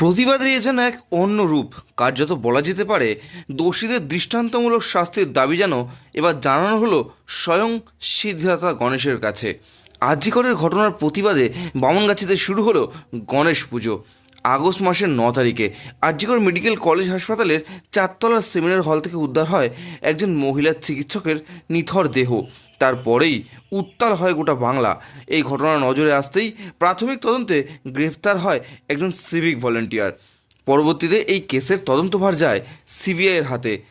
প্রতিবাদ যেন এক অন্য রূপ। কার্যত বলা যেতে পারে দোষীদের দৃষ্টান্তমূলক শাস্তির দাবি যেন এবার জানানো হলো স্বয়ং সিদ্ধাতা গণেশের কাছে। আজিকরের ঘটনার প্রতিবাদে বামনগাছিতে শুরু হলো গণেশ পুজো। আগস্ট মাসের ন তারিখে। আরজিকর মেডিকেল কলেজ হাসপাতালের চারতলার সেমিনার হল থেকে উদ্ধার হয় একজন মহিলার চিকিৎসকের নিথর দেহ। তারপরেই উত্তাল হয় গোটা বাংলা। এই ঘটনা নজরে আসতেই প্রাথমিক তদন্তে গ্রেফতার হয় একজন সিভিক ভলেন্টিয়ার। পরবর্তীতে এই কেসের তদন্তভার যায় সিবিআইয়ের হাতে।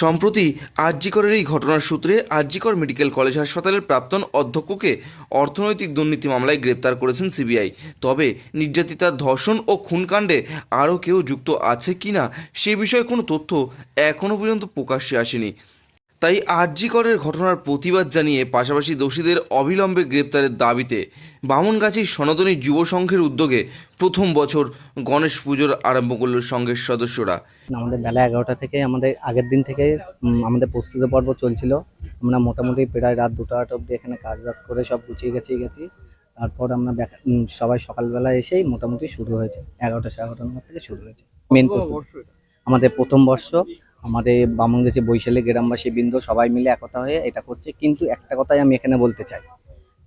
সম্প্রতি আরজিকরের এই ঘটনার সূত্রে আরজিকর মেডিকেল কলেজ হাসপাতালের প্রাক্তন অধ্যক্ষকে অর্থনৈতিক দুর্নীতি মামলায় গ্রেপ্তার করেছেন সিবিআই। তবে নির্যাতিতার ধর্ষণ ও খুনকাণ্ডে আরও কেউ যুক্ত আছে কি না সে বিষয়ে কোনো তথ্য এখনও পর্যন্ত প্রকাশ্যে আসেনি। তাই আরজিকরের ঘটনার প্রতিবাদ জানিয়ে পাশাপাশি দোষীদের অবিলম্বে গ্রেপ্তারের দাবিতে বামনগাছির সনাতনী যুব সংঘের উদ্যোগে প্রথম বছর গণেশ পুজোর আরম্ভ করল সংঘের সদস্যরা। আমাদের বেলা এগারোটা থেকে আমাদের আগের দিন থেকে আমাদের প্রস্তুতি পর্ব চলছিল। আমরা মোটামুটি প্রায় রাত দুটো আট অব্দি এখানে কাজ বাজ করে সব গুছিয়ে গেছি গেছি। তারপর আমরা সবাই সকালবেলা এসেই মোটামুটি শুরু হয়েছে। এগারোটা সাড়ে এগারোটার মধ্যে থেকে শুরু হয়েছে। মেন আমাদের প্রথম বর্ষ। আমাদের বামনগেছে বৈশালী গ্রামবাসী বৃন্দ সবাই মিলে একতা হয়ে এটা করছে। কিন্তু একটা কথাই আমি এখানে বলতে চাই।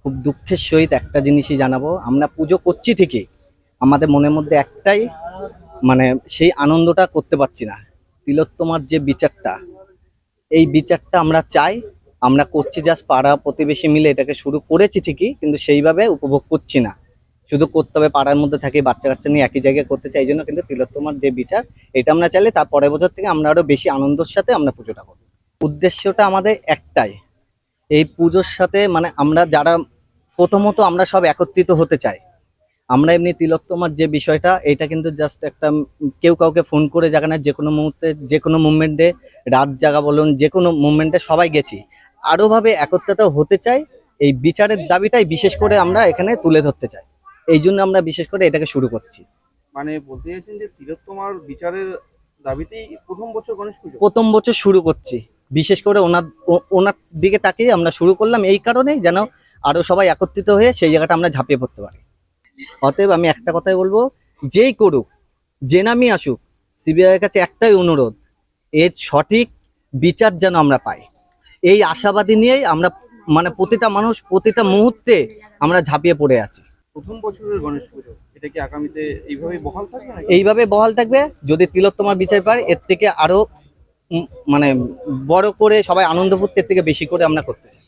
খুব দুঃখের সহিত একটা জিনিসই জানাব। আমরা পুজো করছি ঠিকই, আমাদের মনের মধ্যে একটাই মানে সেই আনন্দটা করতে পারছি না। তিলোত্তমার যে বিচারটা, এই বিচারটা আমরা চাই, আমরা করছি জাস্ট পাড়া প্রতিবেশী মিলে এটাকে শুরু করেছি ঠিকই, কিন্তু সেইভাবে উপভোগ করছি না। শুধু করতে হবে, পাড়ার মধ্যে থাকি, বাচ্চা কাচ্চা নিয়ে একই জায়গায় করতে চাই জন্য কিন্তু তিলোত্তমার যে বিচার, এটা আমরা চাইলে তার পরের বছর থেকে আমরা আরও বেশি আনন্দের সাথে আমরা পুজোটা করব। উদ্দেশ্যটা আমাদের একটাই, এই পুজোর সাথে মানে আমরা যারা প্রথমত আমরা সব একত্রিত হতে চাই। আমরা এমনি তিলোত্তমার যে বিষয়টা, এটা কিন্তু জাস্ট একটা কেউ কাউকে ফোন করে জায়গা না যে কোনো মুহূর্তে যে কোনো মুভমেন্টে রাত জাগা বলুন যে কোনো মুভমেন্টে সবাই গেছি। আরও ভাবে একত্রিত হতে চাই, এই বিচারের দাবিটাই বিশেষ করে আমরা এখানে তুলে ধরতে চাই। এই জন্য আমরা বিশেষ করে এটাকে শুরু করছি। মানে বলতে চাইছেন যে তিলোত্তমার বিচারের দাবিতেই প্রথম বছর গণেশ পুজো? প্রথম বছর শুরু করছি। বিশেষ করে ওনার ওনার দিকে তাকিয়ে আমরা শুরু করলাম এই কারণেই যেন আরও সবাই একত্রিত হয়ে সেই জায়গাটা আমরা ঝাঁপিয়ে পড়তে পারি। অতএব আমি একটা কথাই বলব যেই করুক যে নামই আসুক সিবিআইয়ের কাছে একটাই অনুরোধ এর সঠিক বিচার যেন আমরা পাই। এই আশাবাদী নিয়েই আমরা মানে প্রতিটা মানুষ প্রতিটা মুহূর্তে আমরা ঝাঁপিয়ে পড়ে আছি। এইভাবে বহাল থাকবে যদি তিলোত্তমার বিচার পায় এর থেকে আরও মানে বড় করে সবাই আনন্দ এর থেকে বেশি করে আমরা করতে চাই।